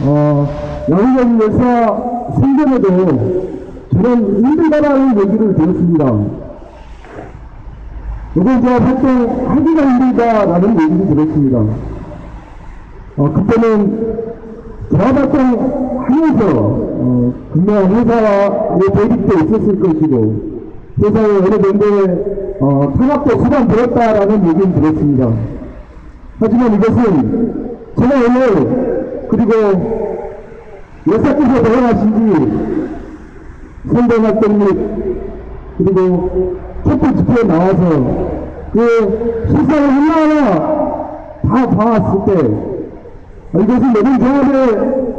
어, 열사 생전에도 저는 힘들다라는 얘기를 들었습니다. 이번 저 활동하기가 힘들다라는 얘기를 들었습니다. 어, 그때는 대화활동 하면서, 어, 분명 회사와 대립도 있었을 것이고, 회사에 어느 정도의, 어, 탄압도 수반되었다라는 얘기를 들었습니다. 하지만 이것은 제가 오늘 그리고 여사께서 돌아가신 지 선동활동 및 그리고 촛불 집회에 나와서 그 시사를 하나하나 다 봐왔을 때 아, 이것은 노동 조합의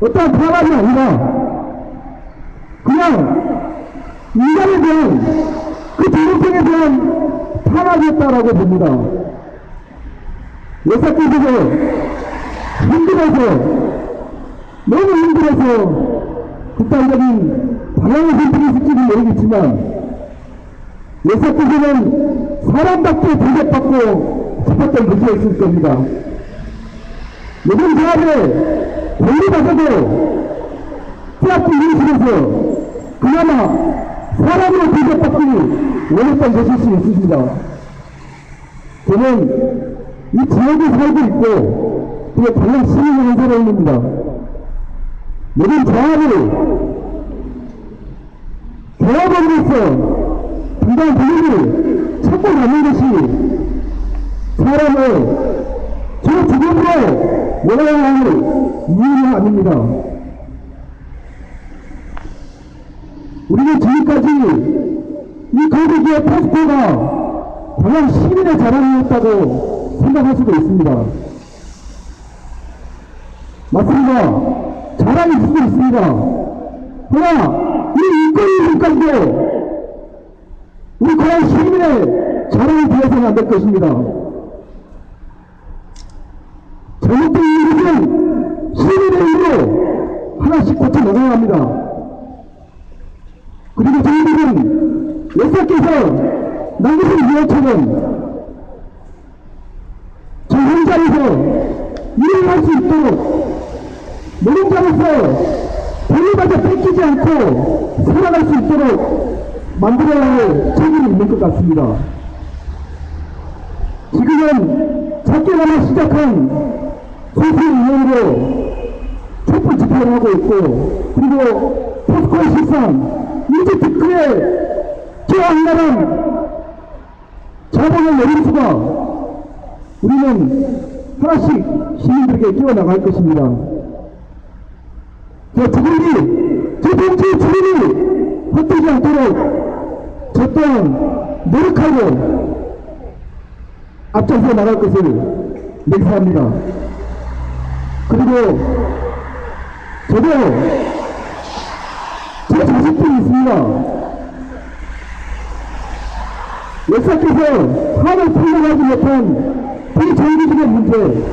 어떠한 탄압이 아니라 그냥 인간에 대한 그 정신에 대한 탄압이었다라고 봅니다. 여사께서도 힘들어서 너무 힘들어서 극단적인 방향을 선택했을지는 모르겠지만 여사께서는 사람답게 대접받고 싶었던 것이었을 겁니다. 요즘 사업에 권리받아도 폐악기 인식에서 그나마 사람으로 대접받기 원했던 것일 수 있습니다. 저는 이 지역에 살고 있고 그리고 당연 시민의 사람입니다. 요즘 조합을 조합원으로서 당장 본인이 찾고 가는 것이 사람을 저 원해야 할 이유는 아닙니다. 우리는 지금까지 이 거기에 포스코가 그냥 시민의 자랑이었다고 생각할 수도 있습니다. 맞습니다. 자랑이 수도 있습니다. 그러나 이 국가인데 우리 과연 시민의 자랑이 되어서는 안 될 것입니다. 잘못된 일은 시민의 일로 하나씩 고쳐 나가야 합니다. 그리고 저희들은 역사께서 남기신 유언처럼 저 현장에서 일을 할 수 있도록 노동자로서 돈을마저 뺏기지 않고 살아갈 수 있도록 만들어야 할 책임이 있는 것 같습니다. 지금은 작게나마 시작한 소수의원으로 촛불 집회를 하고 있고 그리고 포스코의 실상 이제 특区에 저항나란 자본을 내린 수가 우리는 하나씩 시민들에게 끼워나갈 것입니다. 저 주민이, 저 정치의 주민이 헛되지 않도록 저 또한 노력하고 앞장서 나갈 것을 맹세합니다. 그리고 저도 제 자식들이 있습니다. 역사께서 한을 풀려가지 못한 비정규직의 문제,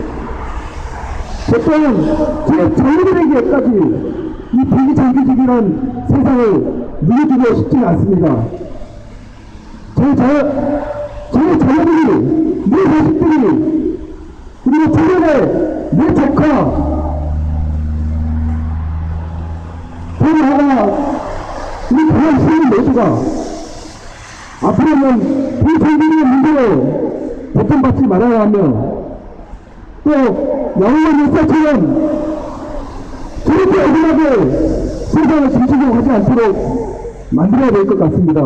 저 또한 제 자녀들에게까지 이 비정규직이란 세상을 물려주고 싶지는 않습니다. 제 자, 제 자녀들이, 내 자식들이, 그리고 주변에 내 조카, 돈이 하나, 우리 그런 시민 모두가 앞으로는 비정규직의 문제로 고통받지 말아야 하며 또 영원 역사처럼 저렇게 억울하게 세상을 중심으로 하지 않도록 만들어야 될 것 같습니다.